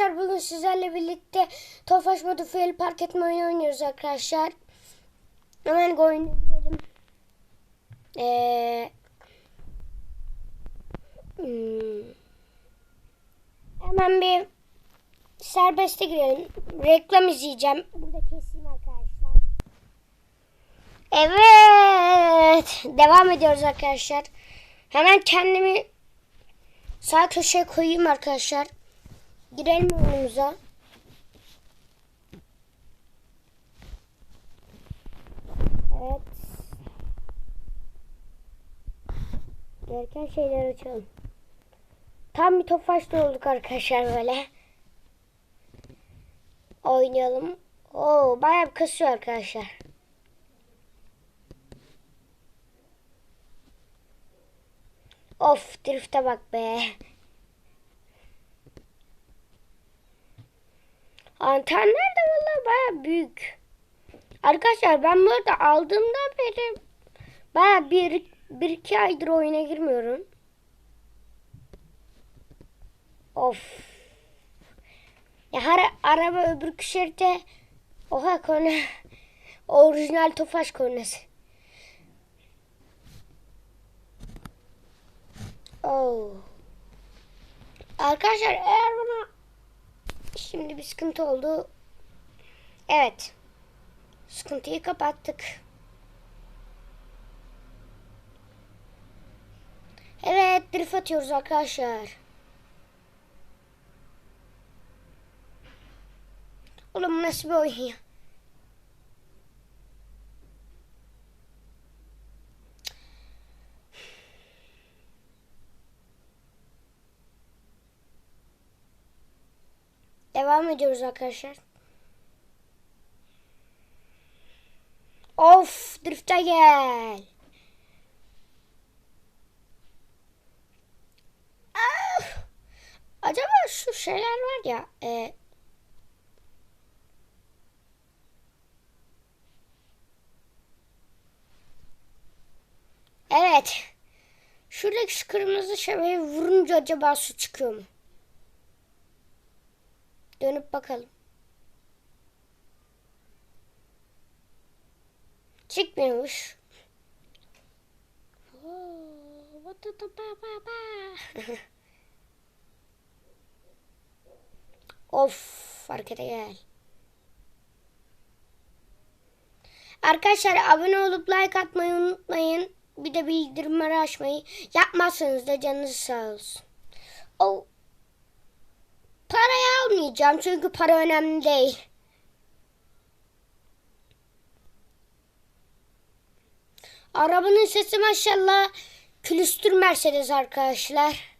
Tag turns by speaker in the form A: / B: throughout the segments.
A: arkadaşlar bugün sizlerle birlikte Tofaş modifiyeli park etme oyunu oynuyoruz arkadaşlar. Hemen oyuna girelim. Ee, hmm. Hemen bir serbeste girelim. Reklam izleyeceğim. Burada keseyim arkadaşlar. Evet. Devam ediyoruz arkadaşlar. Hemen kendimi sağ köşeye koyayım arkadaşlar. Girelim oyunumuza. Evet. Gereken şeyler açalım. Tam bir tofaşta olduk arkadaşlar böyle. Oynayalım. Oo bayağı bir kasıyor arkadaşlar. Of drifte bak be. Antenler de vallahi baya büyük. Arkadaşlar ben bu arada aldığımdan beri baya bir, bir iki aydır oyuna girmiyorum. Of. Ya her araba öbür şerite oha konu orijinal Tofaş kornası. Oh. Arkadaşlar eğer buna şimdi bir sıkıntı oldu. Evet. Sıkıntıyı kapattık. Evet drift atıyoruz arkadaşlar. Oğlum nasıl bir oyun ya? Devam ediyoruz arkadaşlar. Of drifte gel. Ah! Acaba şu şeyler var ya. E, evet. Şuradaki şu kırmızı şebeyi vurunca acaba su çıkıyor mu? Dönüp bakalım. Çıkmıyormuş. of harekete gel. Arkadaşlar abone olup like atmayı unutmayın. Bir de bildirimleri açmayı. Yapmazsanız da canınız sağ olsun. Oh. Parayı almayacağım çünkü para önemli değil. Arabanın sesi maşallah külüstür Mercedes arkadaşlar.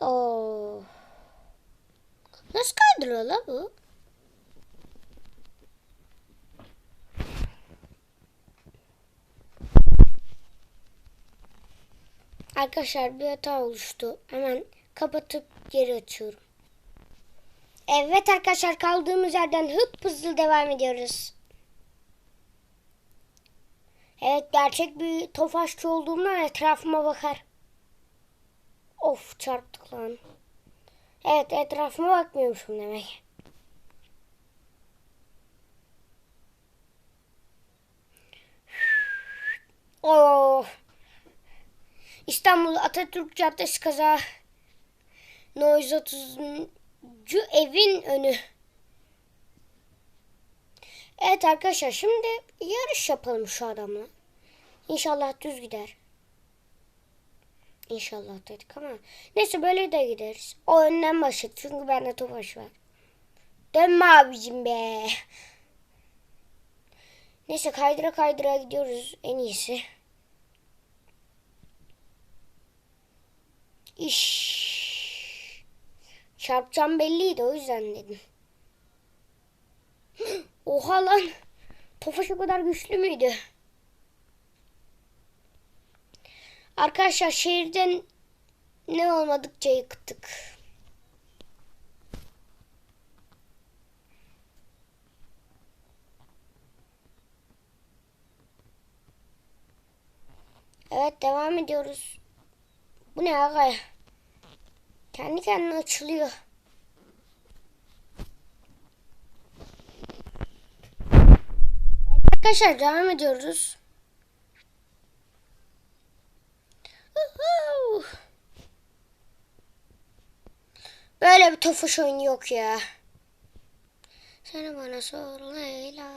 A: Oo. Nasıl kaydırıyor la bu? Arkadaşlar bir hata oluştu. Hemen kapatıp geri açıyorum. Evet arkadaşlar kaldığımız yerden hıp hızlı devam ediyoruz. Evet gerçek bir tofaşçı olduğumdan etrafıma bakar. Of çarptık lan. Evet etrafıma bakmıyormuşum demek. Oh. İstanbul Atatürk Caddesi kaza. Noise 30. evin önü. Evet arkadaşlar şimdi yarış yapalım şu adamla. İnşallah düz gider. İnşallah dedik ama. Neyse böyle de gideriz. O önden başladı çünkü bende topaş var. Dönme abicim be. Neyse kaydıra kaydıra gidiyoruz en iyisi. İş. Çarpacağım belliydi o yüzden dedim. Oha lan. Tofaş o kadar güçlü müydü? Arkadaşlar şehirden ne olmadıkça yıktık. Evet devam ediyoruz. Bu ne aga? Kendi kendine açılıyor. Arkadaşlar devam ediyoruz. Uhu. Böyle bir tofuş oyunu yok ya. Seni bana sor Leyla.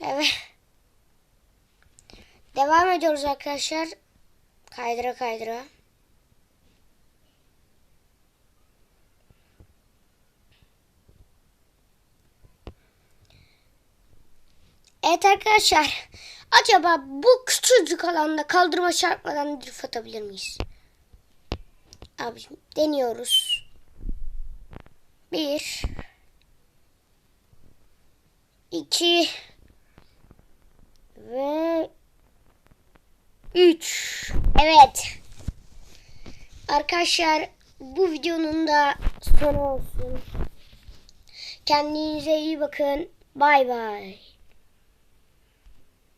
A: Evet. Devam ediyoruz arkadaşlar. Kaydıra kaydıra. Evet arkadaşlar. Acaba bu küçücük alanda kaldırma çarpmadan drift atabilir miyiz? Abicim deniyoruz. Bir. iki Ve üç. Evet. Arkadaşlar bu videonun da sonu olsun. Kendinize iyi bakın. Bay bay.